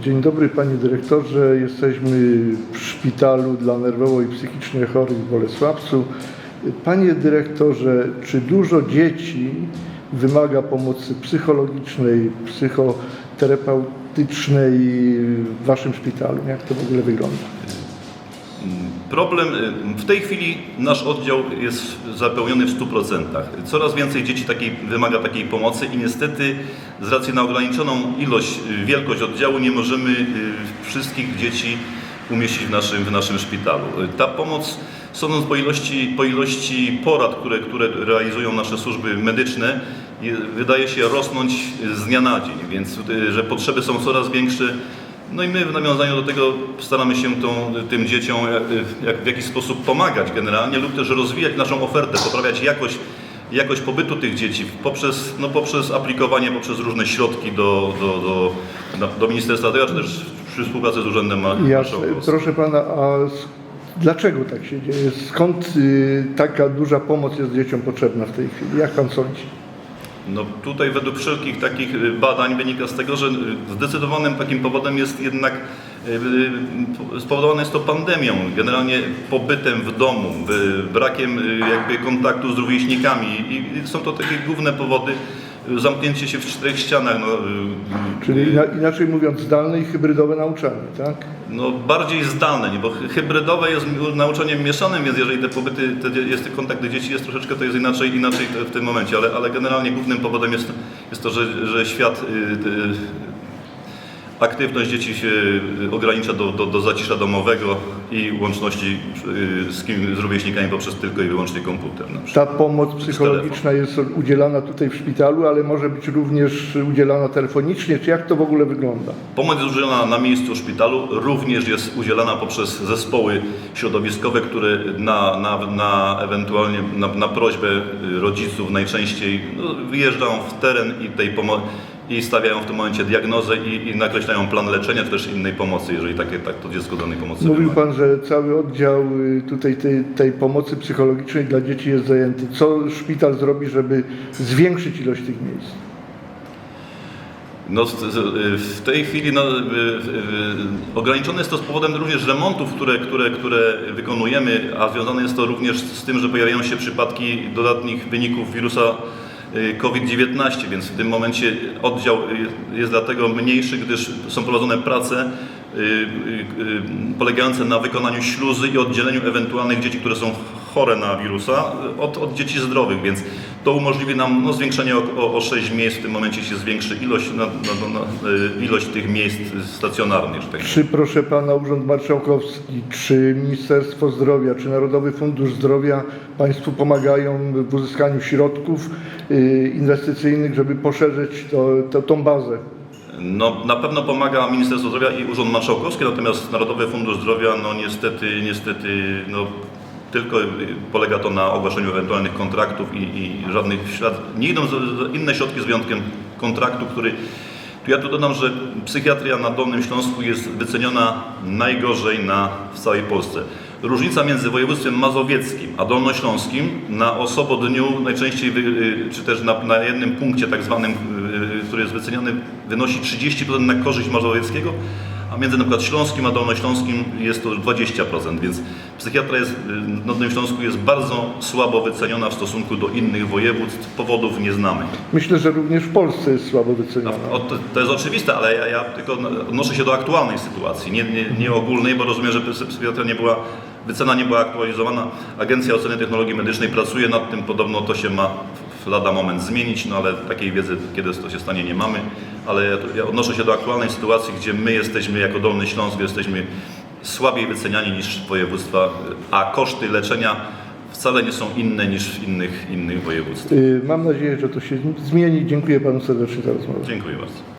Dzień dobry panie dyrektorze. Jesteśmy w szpitalu dla nerwowo i psychicznie chorych w Bolesławcu. Panie dyrektorze, czy dużo dzieci wymaga pomocy psychologicznej, psychoterapeutycznej w waszym szpitalu? Jak to w ogóle wygląda? Problem, y, w tej chwili nasz oddział jest zapełniony w 100%. Coraz więcej dzieci takiej, wymaga takiej pomocy i niestety z racji na ograniczoną ilość, y, wielkość oddziału nie możemy y, wszystkich dzieci umieścić w naszym, w naszym szpitalu. Ta pomoc, sądząc po ilości, po ilości porad, które, które realizują nasze służby medyczne, je- wydaje się rosnąć z dnia na dzień, więc że potrzeby są coraz większe. No i my w nawiązaniu do tego staramy się tą, tym dzieciom jak, jak, w jakiś sposób pomagać generalnie lub też rozwijać naszą ofertę, poprawiać jakość, jakość pobytu tych dzieci poprzez, no, poprzez aplikowanie, poprzez różne środki do, do, do, do, Ministerstwa Zdrowia, czy też przy współpracy z Urzędem Marszałkowskim. proszę pana, a dlaczego tak się dzieje? Skąd y, taka duża pomoc jest dzieciom potrzebna w tej chwili? Jak pan sądzi? No tutaj według wszelkich takich y, badań wynika z tego, że y, zdecydowanym takim powodem jest jednak y, spowodowane jest to pandemią, generalnie pobytem w domu, brakiem jakby kontaktu z rówieśnikami. I są to takie główne powody zamknięcie się w czterech ścianach. No, y, Czyli y, ina, inaczej mówiąc, zdalne i hybrydowe nauczanie, tak? no, bardziej zdalne, bo hy- hybrydowe jest nauczaniem mieszanym, więc jeżeli te pobyty, te, jest kontakt dzieci jest troszeczkę, to jest inaczej, inaczej w tym momencie, ale, ale generalnie głównym powodem jest, jest to, że, że świat, y, aktywność dzieci się y, ogranicza do, do, do zacisza domowego i łączności y, z, kim, z rówieśnikami poprzez tylko i wyłącznie komputer. Ta pomoc psychologiczna jest udzielana tutaj w szpitalu, ale może być również udzielana telefonicznie, czy jak to w ogóle wygląda? Pomoc jest udzielana na miejscu szpitalu, również jest udzielana poprzez zespoły środowiskowe, które na, na, na ewentualnie na, na prośbę y, rodziców najczęściej no, wyjeżdżają w teren i, tej pomo- i stawiają w tym momencie diagnozę i, i nakreślają plan leczenia, czy też innej pomocy, jeżeli takie, tak to dziecko danej pomocy Mówił wymaga. Pan, że cały oddział y, tutaj tej, tej pomocy psychologicznej dla dzieci jest zajęty. Co szpital zrobi, żeby zwiększyć ilość tych miejsc? No, w tej chwili no, ograniczone jest to z powodem również remontów, które, które, które wykonujemy, a związane jest to również z tym, że pojawiają się przypadki dodatnich wyników wirusa COVID-19, więc w tym momencie oddział y, jest dlatego mniejszy, gdyż są prowadzone prace y, y, y, polegające na wykonaniu śluzy i oddzieleniu ewentualnych dzieci, które są chore na wirusa od, od dzieci zdrowych, więc to umożliwi nam no, zwiększenie o, o, o 6 miejsc, w tym momencie się zwiększy ilość, na, na, na, na, ilość tych miejsc stacjonarnych. Czy, proszę Pana, Urząd Marszałkowski, czy Ministerstwo Zdrowia, czy Narodowy Fundusz Zdrowia Państwu pomagają w uzyskaniu środków y, inwestycyjnych, żeby poszerzyć to, to, tą bazę? No, na pewno pomaga Ministerstwo Zdrowia i Urząd Marszałkowski, natomiast Narodowy Fundusz Zdrowia, no niestety, niestety, no, tylko polega to na ogłaszeniu ewentualnych kontraktów i, i żadnych ślad, nie idą inne środki z wyjątkiem kontraktu, który tu ja tu dodam, że psychiatria na Dolnym Śląsku jest wyceniona najgorzej na, w całej Polsce. Różnica między województwem mazowieckim a dolnośląskim na osobodniu najczęściej, y, czy też na, na jednym punkcie tak zwanym, y, który jest wyceniany, wynosi 30% na korzyść mazowieckiego, a między przykład śląskim a dolnośląskim jest to 20%, więc psychiatra jest, na Dolnym Śląsku jest bardzo słabo wyceniona w stosunku do innych województw, powodów nie znamy. Myślę, że również w Polsce jest słabo No, wyceniana. o, to, jest oczywiste, ale ja, ja tylko odnoszę się do aktualnej sytuacji, nie, nie, nie ogólnej, bo rozumiem, że psy- psychiatria nie była, wycena nie była aktualizowana. Agencja Oceny Technologii Medycznej pracuje nad tym, podobno to się ma w lada moment zmienić, no ale takiej wiedzy, kiedy to się stanie, nie mamy. Ale ja, ja odnoszę się do aktualnej sytuacji, gdzie my jesteśmy jako Dolny Śląsk, jesteśmy słabiej wyceniani niż województwa, a koszty leczenia wcale nie są inne niż w innych, innych województw. Y, Mam nadzieję, że to się zmieni. Dziękuję Panu serdecznie za rozmowę. Dziękuję bardzo.